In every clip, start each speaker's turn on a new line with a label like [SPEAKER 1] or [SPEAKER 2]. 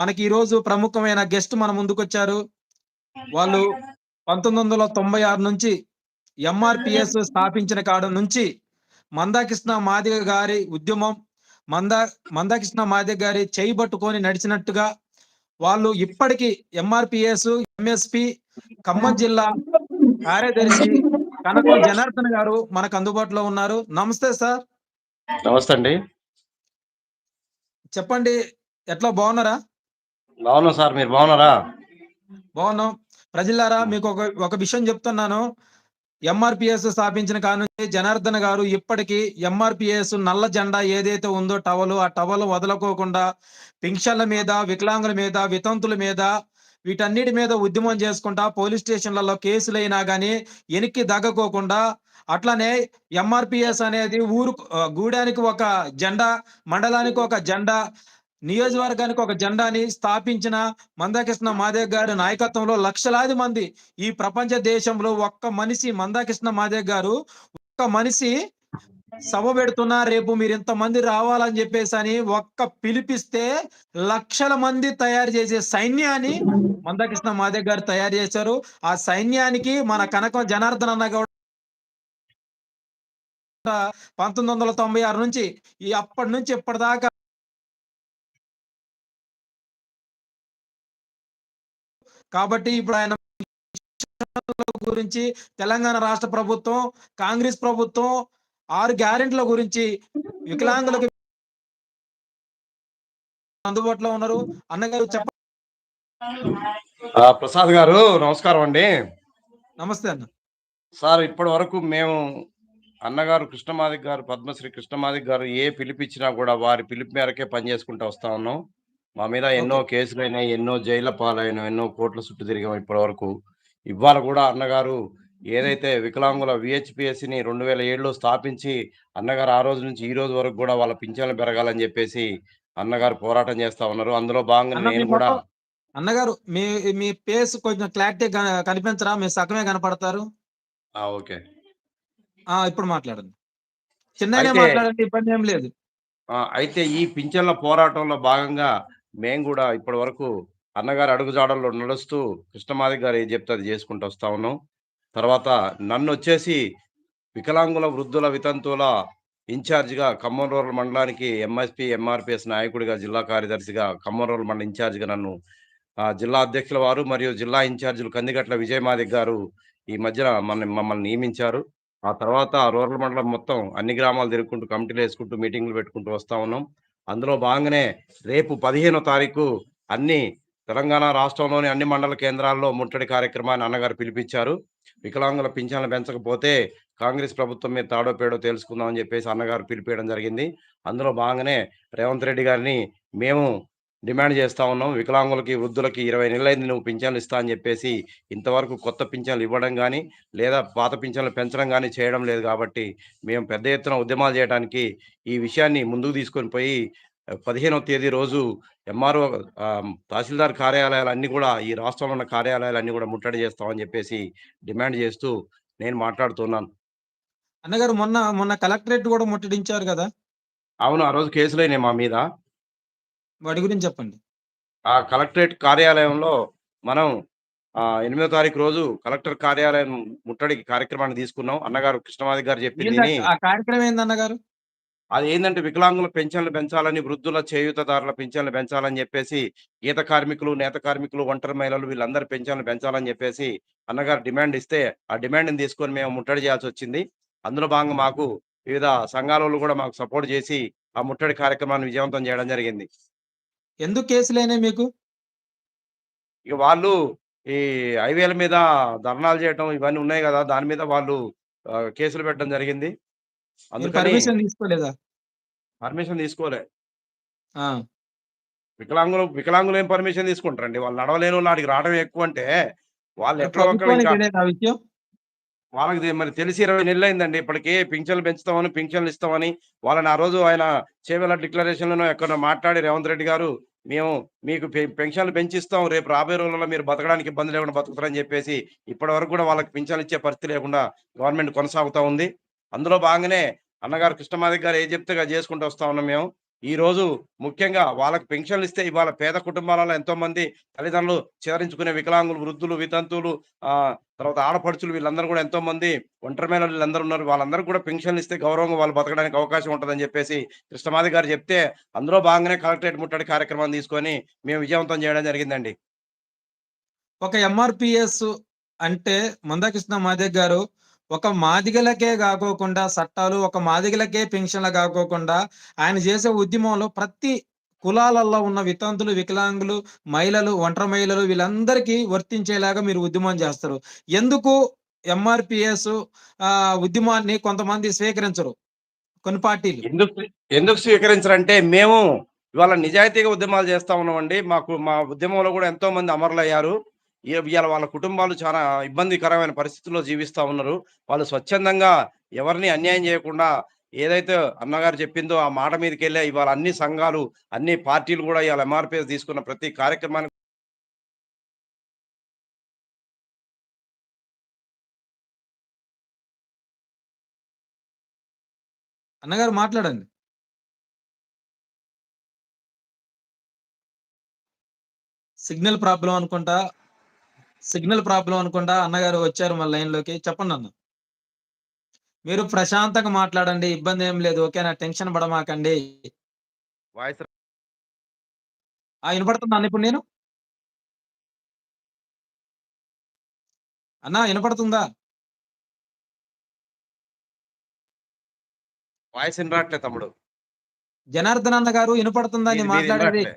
[SPEAKER 1] మనకి ఈరోజు ప్రముఖమైన గెస్ట్ మన ముందుకొచ్చారు. వాళ్ళు పంతొమ్మిది వందల తొంభై ఆరు నుంచి ఎంఆర్పిఎస్ స్థాపించిన కాడ నుంచి మందాకృష్ణ మాదిగ గారి ఉద్యమం మందా మందాకృష్ణ మాదిగ గారి చేయి పట్టుకొని నడిచినట్టుగా వాళ్ళు ఇప్పటికీ ఎంఆర్పిఎస్ ఎంఎస్పి ఖమ్మం జిల్లా కార్యదర్శి కనకం జనార్దన్ గారు మనకు అందుబాటులో ఉన్నారు. నమస్తే సార్.
[SPEAKER 2] నమస్తే అండి.
[SPEAKER 1] చెప్పండి ఎట్లా బాగున్నారా?
[SPEAKER 2] బాగున్నాం సార్ మీరు బాగున్నారా?
[SPEAKER 1] బాగున్నాం. ప్రజలారా మీకు ఒక ఒక విషయం చెప్తున్నాను. ఎంఆర్పిఎస్ స్థాపించిన కానుంచి జనార్దన్ గారు ఇప్పటికీ ఎంఆర్పిఎస్ నల్ల జెండా ఏదైతే ఉందో టవలు ఆ టవలు వదలకోకుండా పింఛన్ల మీద వికలాంగుల మీద వితంతుల మీద వీటన్నిటి మీద ఉద్యమం చేసుకుంటా పోలీస్ స్టేషన్లలో కేసులైనా కానీ వెనక్కి దగ్గకోకుండా అట్లనే ఎంఆర్పిఎస్ అనేది ఊరు గూడానికి ఒక జెండా మండలానికి ఒక జెండా నియోజకవర్గానికి ఒక జెండాని స్థాపించిన మందాకృష్ణ మాదేవ్ గారి నాయకత్వంలో లక్షలాది మంది ఈ ప్రపంచ దేశంలో ఒక్క మనిషి మందాకృష్ణ మాదేవ్ గారు ఒక్క మనిషి సభ పెడుతున్నా రేపు మీరు ఇంతమంది రావాలని చెప్పేసి అని ఒక్క పిలిపిస్తే లక్షల మంది తయారు చేసే సైన్యాన్ని మందాకృష్ణ మాదేవ్ గారు తయారు చేశారు. ఆ సైన్యానికి మన కనకం జనార్దన్ అన్న గౌడ పంతొమ్మిది వందల తొంభై ఆరు నుంచి ఈ అప్పటి నుంచి ఇప్పటిదాకా కాబట్టి ఇప్పుడు ఆయన గురించి తెలంగాణ రాష్ట్ర ప్రభుత్వం కాంగ్రెస్ ప్రభుత్వం ఆరు గ్యారెంట్ల గురించి వికలాంగులకు అందుబాటులో ఉన్నారు. అన్నగారు చెప్ప
[SPEAKER 2] ప్రసాద్ గారు నమస్కారం అండి.
[SPEAKER 1] నమస్తే అన్న.
[SPEAKER 2] సార్ ఇప్పటి వరకు మేము అన్నగారు కృష్ణమాదిక్ గారు పద్మశ్రీ కృష్ణమాదిక్ గారు ఏ పిలిపిచ్చినా కూడా వారి పిలుపు మేరకే పనిచేసుకుంటూ వస్తా ఉన్నాం. మా మీద ఎన్నో కేసులు అయినాయి ఎన్నో జైళ్ళ పాలైన ఎన్నో కోట్ల చుట్టూ తిరిగాం ఇప్పటి వరకు ఇవాళ కూడా అన్నగారు ఏదైతే వికలాంగుల VHPSC ని రెండు వేల ఏడులో స్థాపించి అన్నగారు ఆ రోజు నుంచి ఈ రోజు వరకు కూడా వాళ్ళ పింఛన్లు పెరగాలని చెప్పేసి అన్నగారు పోరాటం చేస్తా ఉన్నారు. అందులో భాగంగా నేను కూడా
[SPEAKER 1] అన్నగారు మీ మీ పేస్ కొంచెం క్లారిటీ కనిపించరా? మీ సగమే కనపడతారు.
[SPEAKER 2] ఆ, ఓకే.
[SPEAKER 1] ఆ ఇప్పుడు మాట్లాడండి. చిన్నగానే
[SPEAKER 2] అయితే-
[SPEAKER 1] మాట్లాడండి ఇబ్బంది ఏం లేదు.
[SPEAKER 2] అయితే ఈ పింఛన్ల పోరాటంలో భాగంగా మేము కూడా ఇప్పటి వరకు అన్నగారు అడుగుజాడల్లో నడుస్తూ కృష్ణమాది గారు ఏం చెప్తే అది చేసుకుంటూ వస్తా ఉన్నాం. తర్వాత నన్ను వచ్చేసి వికలాంగుల వృద్ధుల వితంతువుల ఇన్ఛార్జిగా ఖమ్మం రూరల్ మండలానికి ఎంఎస్పి ఎంఆర్పిఎస్ నాయకుడిగా జిల్లా కార్యదర్శిగా ఖమ్మం రూరల్ మండల ఇన్ఛార్జిగా నన్ను ఆ, జిల్లా అధ్యక్షుల వారు మరియు జిల్లా ఇన్ఛార్జీలు కందిగట్ల విజయమాదిక్ గారు ఈ మధ్యన మన మమ్మల్ని నియమించారు. ఆ తర్వాత రూరల్ మండలం మొత్తం అన్ని గ్రామాలు తిరుగుకుంటూ కమిటీలు వేసుకుంటూ మీటింగ్లు పెట్టుకుంటూ వస్తూ ఉన్నాం. అందులో భాగంగానే రేపు పదిహేనో తారీఖు అన్ని తెలంగాణ రాష్ట్రంలోని అన్ని మండల కేంద్రాల్లో ముట్టడి కార్యక్రమాన్ని అన్నగారు పిలిపించారు. వికలాంగుల పింఛన్లు పెంచకపోతే కాంగ్రెస్ ప్రభుత్వం మీద తాడో పేడో తెలుసుకుందామని చెప్పేసి అన్నగారు పిలిపేయడం జరిగింది. అందులో భాగంగానే రేవంత్ రెడ్డి గారిని మేము డిమాండ్ చేస్తా ఉన్నాం. వికలాంగులకి వృద్ధులకి ఇరవై నెలలైంది నువ్వు పింఛన్లు ఇస్తా అని చెప్పేసి ఇంతవరకు కొత్త పింఛన్లు ఇవ్వడం కానీ లేదా పాత పింఛన్లు పెంచడం కానీ చేయడం లేదు కాబట్టి మేము పెద్ద ఎత్తున ఉద్యమాలు చేయడానికి ఈ విషయాన్ని ముందుకు తీసుకొని పోయి పదిహేనవ తేదీ రోజు ఎంఆర్ఓ తహసీల్దార్ కార్యాలయాలు అన్ని కూడా ఈ రాష్ట్రంలో ఉన్న కార్యాలయాలు అన్ని కూడా ముట్టడి చేస్తామని చెప్పేసి డిమాండ్ చేస్తూ నేను మాట్లాడుతున్నాను.
[SPEAKER 1] అన్నగారు మొన్న మొన్న కలెక్టరేట్ కూడా ముట్టడించారు కదా?
[SPEAKER 2] అవును ఆ రోజు కేసులైనాయి మా మీద.
[SPEAKER 1] వాటి గురించి చెప్పండి.
[SPEAKER 2] ఆ కలెక్టరేట్ కార్యాలయంలో మనం ఎనిమిదో తారీఖు రోజు కలెక్టర్ కార్యాలయం ముట్టడికి కార్యక్రమాన్ని తీసుకున్నాం. అన్నగారు కృష్ణమాది గారు చెప్పింది
[SPEAKER 1] ఆ కార్యక్రమం ఏంది అన్నగారు?
[SPEAKER 2] అది ఏంటంటే వికలాంగుల పెన్షన్లు పెంచాలని వృద్ధుల చేయూతదారుల పెన్షన్లు పెంచాలని చెప్పేసి గీత కార్మికులు నేత కార్మికులు ఒంటరి మహిళలు వీళ్ళందరి పెన్షన్లు పెంచాలని చెప్పేసి అన్నగారు డిమాండ్ ఇస్తే ఆ డిమాండ్ని తీసుకొని మేము ముట్టడి చేయాల్సి వచ్చింది. అందులో భాగంగా మాకు వివిధ సంఘాల కూడా మాకు సపోర్ట్ చేసి ఆ ముట్టడి కార్యక్రమాన్ని విజయవంతం చేయడం జరిగింది.
[SPEAKER 1] ఎందుకు కేసులేనే మీకు?
[SPEAKER 2] ఇక వాళ్ళు ఈ హైవేల మీద ధర్నాలు చేయటం ఇవన్నీ ఉన్నాయి కదా దాని మీద వాళ్ళు కేసులు పెట్టడం జరిగింది. అందుకని
[SPEAKER 1] పర్మిషన్ తీసుకోలేదా?
[SPEAKER 2] పర్మిషన్ తీసుకోలే. వికలాంగులు వికలాంగులు ఏం పర్మిషన్ తీసుకుంటారండి? వాళ్ళు నడవలేని వాళ్ళు ఆడికి రావడం ఎక్కువ అంటే వాళ్ళు ఎట్లా వాళ్ళకి మరి తెలిసి ఇరవై నెలలు అయిందండి ఇప్పటికే పింఛన్లు పెంచుతామని పింఛన్లు ఇస్తామని వాళ్ళని ఆ రోజు ఆయన చేవెల డిక్లరేషన్లను ఎక్కడ మాట్లాడి రేవంత్ రెడ్డి గారు మేము మీకు పెన్షన్లు పెంచిస్తాం. రేపు రాబోయే రోజుల్లో మీరు బతకడానికి ఇబ్బంది లేకుండా బతుకుతారని చెప్పేసి ఇప్పటి వరకు కూడా వాళ్ళకి పెన్షన్లు ఇచ్చే పరిస్థితి లేకుండా గవర్నమెంట్ కొనసాగుతా ఉంది. అందులో భాగంగానే అన్నగారు కృష్ణమాదిక్ గారు ఏ చెప్తే చేసుకుంటూ వస్తా ఉన్నాం మేము. ఈ రోజు ముఖ్యంగా వాళ్ళకి పెన్షన్లు ఇస్తే ఇవాళ పేద కుటుంబాలలో ఎంతో మంది తల్లిదండ్రులు చివరించుకునే వికలాంగులు వృద్ధులు వితంతువులు ఆ తర్వాత ఆడపడుచులు వీళ్ళందరూ కూడా ఎంతో మంది ఒంటరి వీళ్ళందరూ ఉన్నారు. వాళ్ళందరూ కూడా పెన్షన్లు ఇస్తే గౌరవంగా వాళ్ళు బతకడానికి అవకాశం ఉంటుందని చెప్పేసి కృష్ణమాది గారు చెప్తే అందులో భాగంగానే కలెక్టరేట్ ముట్టడి కార్యక్రమాన్ని తీసుకొని మేము విజయవంతం చేయడం జరిగిందండి.
[SPEAKER 1] ఒక ఎంఆర్పిఎస్ అంటే మందాకృష్ణ మాదిగ గారు ఒక మాదిగలకే కాకోకుండా చట్టాలు ఒక మాదిగలకే పెన్షన్లు కాకోకుండా ఆయన చేసే ఉద్యమంలో ప్రతి కులాలలో ఉన్న వితంతులు వికలాంగులు మహిళలు ఒంటరి మహిళలు వీళ్ళందరికీ వర్తించేలాగా మీరు ఉద్యమం చేస్తారు. ఎందుకు ఎంఆర్పిఎస్ ఆ ఉద్యమాన్ని కొంతమంది స్వీకరించరు? కొన్ని పార్టీలు.
[SPEAKER 2] ఎందుకు ఎందుకు స్వీకరించరంటే మేము ఇవాళ నిజాయితీగా ఉద్యమాలు చేస్తా ఉన్నామండి. మాకు మా ఉద్యమంలో కూడా ఎంతో మంది అమరులయ్యారు. ఇవాళ వాళ్ళ కుటుంబాలు చాలా ఇబ్బందికరమైన పరిస్థితుల్లో జీవిస్తా ఉన్నారు. వాళ్ళు స్వచ్ఛందంగా ఎవరిని అన్యాయం చేయకుండా ఏదైతే అన్నగారు చెప్పిందో ఆ మాట మీదకి వెళ్ళే ఇవాళ అన్ని సంఘాలు అన్ని పార్టీలు కూడా ఇవాళ ఎంఆర్పిఎస్ తీసుకున్న ప్రతి కార్యక్రమానికి
[SPEAKER 1] అన్నగారు మాట్లాడండి. సిగ్నల్ ప్రాబ్లం అనుకుంటా సిగ్నల్ ప్రాబ్లం అనుకుంటా అన్నగారు వచ్చారు మన లైన్లోకి. చెప్పండి అన్న. మీరు ప్రశాంతంగా మాట్లాడండి ఇబ్బంది ఏం లేదు ఓకేనా టెన్షన్ పడమాకండి.
[SPEAKER 2] వాయిస్
[SPEAKER 1] ఆ వినపడుతుందా ఇప్పుడు నేను? అన్నా వినపడుతుందా?
[SPEAKER 2] వాయిస్ వినరాట్లే తమ్ముడు.
[SPEAKER 1] జనార్దన్ అన్న గారు వినపడుతుందా? నేను మాట్లాడేది.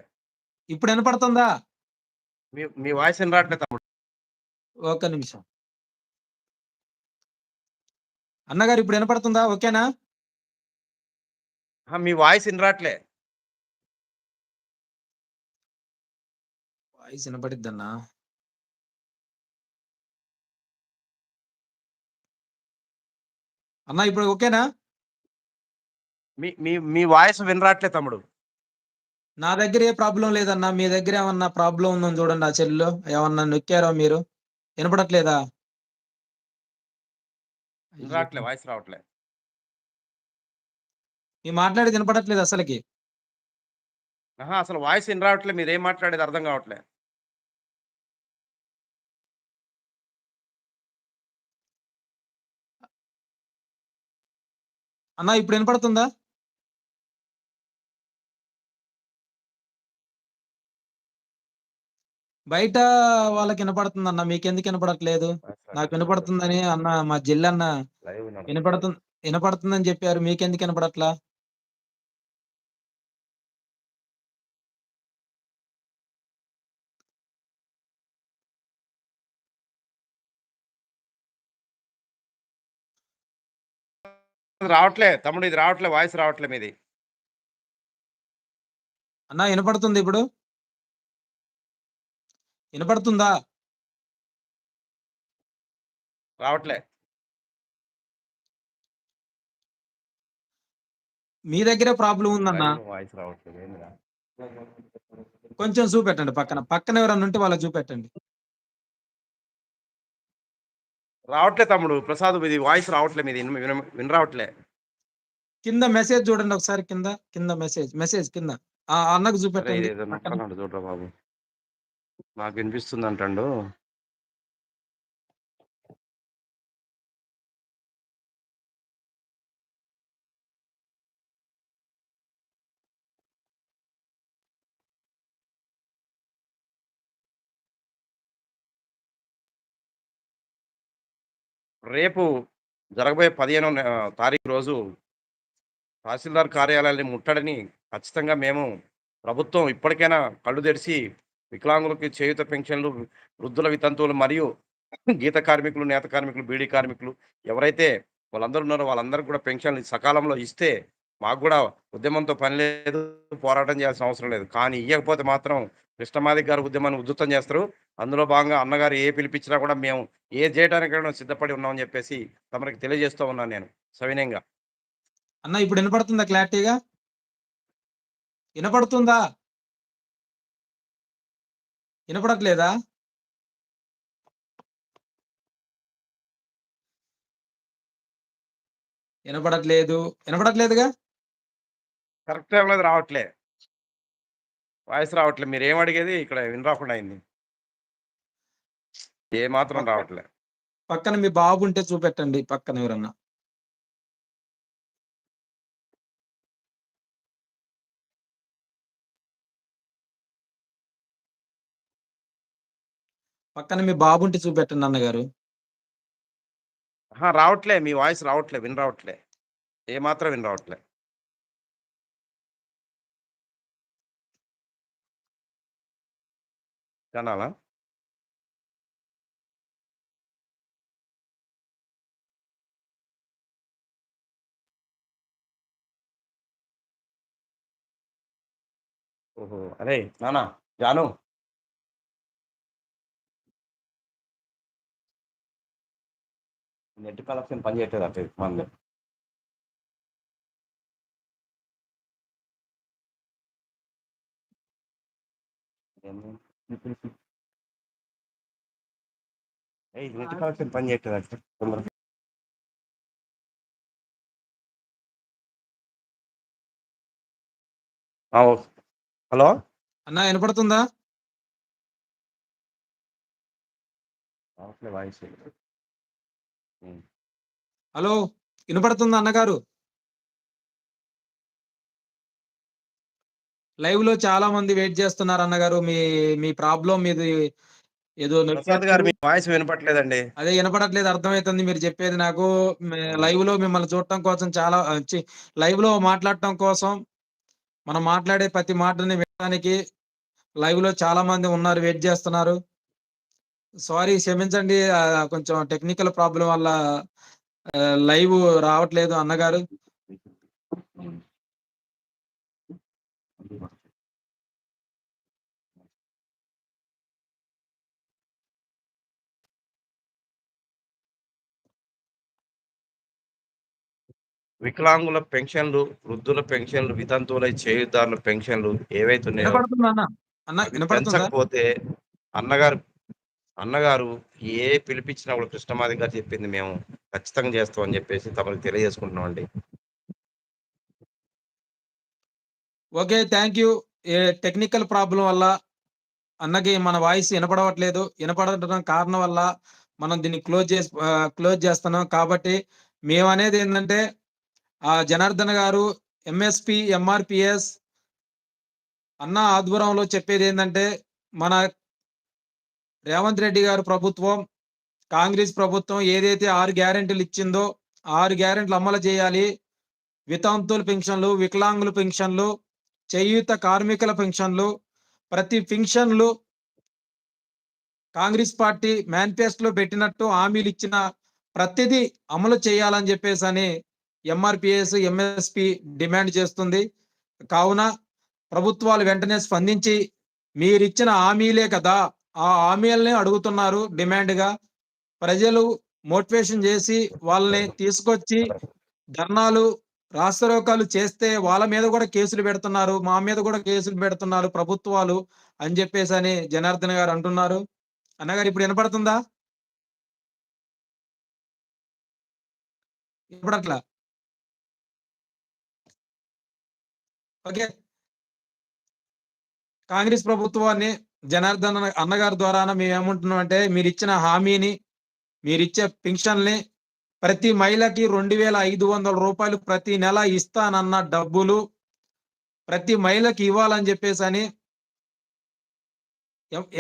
[SPEAKER 1] ఇప్పుడు వినపడుతుందా?
[SPEAKER 2] మీ మీ వాయిస్ వినరాట్లే తమ్ముడు.
[SPEAKER 1] ఒక్క నిమిషం. అన్నగారు ఇప్పుడు వినపడుతుందా? ఓకేనా?
[SPEAKER 2] మీ వాయిస్ వినరాట్లే.
[SPEAKER 1] వాయిస్ వినపడిద్దన్నా? అన్న ఇప్పుడు ఓకేనా?
[SPEAKER 2] మీ మీ మీ వాయిస్ వినరాట్లే తమ్ముడు.
[SPEAKER 1] నా దగ్గర ఏ ప్రాబ్లం లేదన్నా మీ దగ్గర ఏమన్నా ప్రాబ్లం ఉందని చూడండి ఆ చెల్లు ఏమన్నా నొక్కారో మీరు? వినపడట్లేదా?
[SPEAKER 2] వినరాట్లే వాయిస్ రావట్లే.
[SPEAKER 1] మీ మాట్లాడేది వినపడట్లేదు అసలుకి.
[SPEAKER 2] ఆహా అసలు వాయిస్ వినరావట్లే మీరు ఏం మాట్లాడేది అర్థం కావట్లే.
[SPEAKER 1] అన్న ఇప్పుడు వినపడుతుందా? బయట వాళ్ళకి వినపడుతుంది అన్న మీకు ఎందుకు వినపడట్లేదు నాకు వినపడుతుందని అన్న మా జిల్లన్న
[SPEAKER 2] లైవ్ వినడం.
[SPEAKER 1] వినపడుతుంది వినపడుతుందని చెప్పారు మీకెందుకు వినపడట్లా?
[SPEAKER 2] రావట్లే తమ్ముడు ఇది రావట్లే వాయిస్ రావట్లే మీది.
[SPEAKER 1] అన్న వినపడుతుంది ఇప్పుడు? వినపడుతుందా?
[SPEAKER 2] రావట్లే.
[SPEAKER 1] మీ దగ్గరే ప్రాబ్లం ఉందన్న?
[SPEAKER 2] వాయిస్ రావట్లేదు?
[SPEAKER 1] కొంచెం చూపెట్టండి పక్కన. పక్కన ఎవరన్నా ఉంటే వాళ్ళకి చూపెట్టండి.
[SPEAKER 2] రావట్లే తమ్ముడు ప్రసాద్ ఇది వాయిస్ రావట్లే మీది విన- వినరావట్లే.
[SPEAKER 1] కింద మెసేజ్ చూడండి ఒకసారి కింద కింద మెసేజ్ మెసేజ్ కింద. ఆ అన్నకు చూపెట్టండి.
[SPEAKER 2] చూడరా బాబు. నాకు వినిపిస్తుంది అంటాడు రేపు జరగబోయే పదిహేనో తారీఖు రోజు తహసీల్దార్ కార్యాలయాన్ని ముట్టడని ఖచ్చితంగా మేము ప్రభుత్వం ఇప్పటికైనా కళ్ళు తెరిచి వికలాంగులకి చేయుత పెన్షన్లు వృద్ధుల వితంతువులు మరియు గీత కార్మికులు నేత కార్మికులు బీడీ కార్మికులు ఎవరైతే వాళ్ళందరూ ఉన్నారో వాళ్ళందరికీ కూడా పెన్షన్లు సకాలంలో ఇస్తే మాకు కూడా ఉద్యమంతో పని లేదు పోరాటం చేయాల్సిన అవసరం లేదు. కానీ ఇవ్వకపోతే మాత్రం కృష్ణమాది గారు ఉద్యమాన్ని ఉద్ధృతం చేస్తారు. అందులో భాగంగా అన్నగారు ఏ పిలిపించినా కూడా మేము ఏ చేయడానికైనా సిద్ధపడి ఉన్నామని చెప్పేసి తమరికి తెలియజేస్తూ ఉన్నాను నేను. సవినయంగా.
[SPEAKER 1] అన్న ఇప్పుడు వినపడుతుందా క్లారిటీగా? వినపడుతుందా? వినపడట్లేదా వినపడట్లేదు వినపడట్లేదుగా
[SPEAKER 2] కరెక్ట్ టైంలో రావట్లే. వాయిస్ రావట్లే. మీరేం అడిగేది ఇక్కడ వినరాకుండా అయింది. ఏమాత్రం
[SPEAKER 1] పక్క
[SPEAKER 2] రావట్లే.
[SPEAKER 1] పక్కన మీ బాబుంటే చూపెట్టండి పక్కన ఎవరన్నా. పక్కన మీ బాబుంటి చూపెట్టండి అన్నగారు.
[SPEAKER 2] అహా! రావట్లే. మీ వాయిస్ రావట్లే. విన్ రావట్లే ఏమాత్రం వినరావట్లే. కనాలా? ఓహో! అరేయ్! నానా జాను. నెట్ కనెక్షన్ పని చేయట్లేదంట ఇది మనది. ఏంది? ఏయ్! నెట్ కనెక్షన్ పని చేయట్లేదంట. తొందరగా. ఆ! ఓకే. హలో?
[SPEAKER 1] అన్నా ఇనపడుతుందా?
[SPEAKER 2] రావట్లే వాయిస్.
[SPEAKER 1] హలో! ఇనపడుతుందా అన్నగారు? లైవ్‌లో చాలా మంది వెయిట్ చేస్తున్నారు అన్నగారు. మీ మీ ప్రాబ్లమ్ మీది ఏదో
[SPEAKER 2] ప్రసాద్ గారు మీ వాయిస్ వినపట్లేదండి.
[SPEAKER 1] అదే ఇనపడట్లేదు అర్థమైతుంది మీరు చెప్పేది నాకు. మే
[SPEAKER 2] ఆ!
[SPEAKER 1] లైవ్‌లో మిమ్మల్ని చూడటం కోసం చాలా ఆహ్, ఛీ లైవ్‌లో మాట్లాడటం కోసం మనం మాట్లాడే ప్రతి మాటని వినడానికి లైవ్‌లో చాలా మంది ఉన్నారు. వెయిట్ చేస్తున్నారు. సారీ క్షమించండి. కొంచెం టెక్నికల్ ప్రాబ్లమ్ వల్ల లైవ్ రావట్లేదు అన్నగారు.
[SPEAKER 2] వికలాంగుల పెన్షన్‌లు, వృద్ధుల పెన్షన్‌లు, వితంతువుల చేయూతదారుల పెన్షన్‌లు ఏవైతే ఉన్నాయో
[SPEAKER 1] వినపడుతుందా అన్న? అన్న
[SPEAKER 2] అవి
[SPEAKER 1] వినపడుతుందా?
[SPEAKER 2] పెంచకపోతే అన్నగారు అన్నగారు ఏ పిలిపించినా కూడా కృష్ణమాది గారు చెప్పింది మేము ఖచ్చితంగా చేస్తాం అని చెప్పేసి తెలియజేసుకుంటున్నాం అండి
[SPEAKER 1] okay. Thank you. A technical problem వల్ల అన్నకి మన వాయిస్ వినపడవట్లేదు వినపడటం కారణం వల్ల మనం దీన్ని క్లోజ్ చేసి క్లోజ్ చేస్తున్నాం. కాబట్టి మేమనేది ఏంటంటే ఆ జనార్దన్ గారు ఎంఎస్‌పి, ఎంఆర్పిఎస్ అన్న ఆధ్వర్యంలో ఏంటంటే మన రేవంత్ రెడ్డి గారు ప్రభుత్వం, కాంగ్రెస్ ప్రభుత్వం ఏదైతే ఆరు గ్యారెంటీలు ఇచ్చిందో, ఆరు గ్యారెంటీలు అమలు చేయాలి. వితాంతుల పెన్షన్‌లు, వికలాంగుల పెన్షన్‌లు, చేయూత కార్మికుల పెన్షన్‌లు, ప్రతి పెన్షన్‌లు కాంగ్రెస్ పార్టీ మేనిఫెస్టోలో పెట్టినట్టు హామీలు ఇచ్చిన ప్రతిదీ అమలు చేయాలని చెప్పేసి అని ఎంఆర్పిఎస్ ఎంఎస్‌పి డిమాండ్ చేస్తుంది. కావున ప్రభుత్వాలు వెంటనే స్పందించి మీరిచ్చిన హామీలే కదా! ఆ హామీలనే అడుగుతున్నారు డిమాండ్‌గా. ప్రజలు మోటివేషన్ చేసి వాళ్ళని తీసుకొచ్చి ధర్నాలు, రాస్తారోకాలు చేస్తే వాళ్ళ మీద కూడా కేసులు పెడుతున్నారు. మా మీద కూడా కేసులు పెడుతున్నారు ప్రభుత్వాలు అని చెప్పేసి అని జనార్దన్ గారు అంటున్నారు. అన్నగారు ఇప్పుడు వినపడుతుందా ఇప్పుడు అట్లా ఓకే. కాంగ్రెస్ ప్రభుత్వాన్ని జనార్దన్ అన్నగారి ద్వారాన మీరు ఇచ్చిన హామీని, మీరిచ్చే పింఛన్‌ని ప్రతి మహిళకి రూ. 2,500 ప్రతి నెల ఇస్తానన్న డబ్బులు ప్రతి మహిళకి ఇవ్వాలని చెప్పేసి అని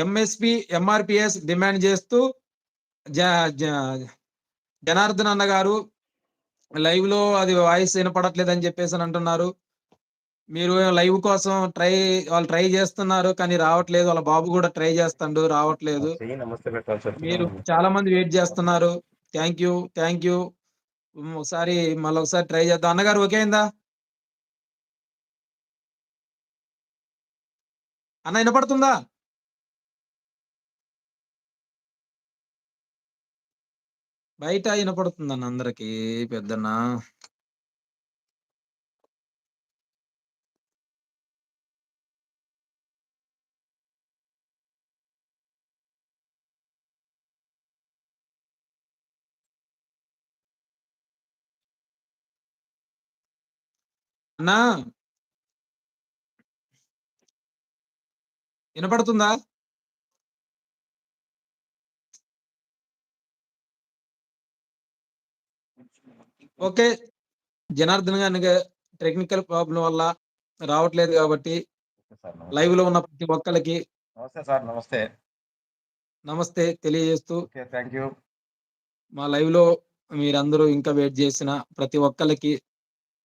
[SPEAKER 1] ఎంఎస్‌పి, ఎంఆర్పిఎస్ డిమాండ్ చేస్తూ జ జనార్దన్ అన్న గారు లైవ్‌లో అది వాయిస్ వినపడట్లేదని చెప్పేసి అని అంటున్నారు. మీరు లైవ్ కోసం ట్రై వాళ్ళు ట్రై చేస్తున్నారు. కానీ రావట్లేదు. వాళ్ళ బాబు కూడా ట్రై చేస్తండు రావట్లేదు. మీరు చాలా మంది వెయిట్ చేస్తున్నారు. Thank you. Thank you. ఒకసారి మళ్ళొకసారి ట్రై చేద్దాం. అన్నగారు ఓకే అయిందా? అన్న ఇనపడుతుందా? బయట ఇనపడుతుందన్న అందరికి పెద్దన్న. అన్నా! వినపడుతుందా? ఓకే. జనార్దన్ గారి టెక్నికల్ ప్రాబ్లం వల్ల రావట్లేదు కాబట్టి లైవ్లో ఉన్న ప్రతి ఒక్కరికి
[SPEAKER 3] నమస్తే సార్ నమస్తే.
[SPEAKER 1] నమస్తే తెలియజేస్తూ
[SPEAKER 3] థ్యాంక్ యూ
[SPEAKER 1] మా లైవ్లో మీరందరూ ఇంకా వెయిట్ చేసిన ప్రతి ఒక్కరికి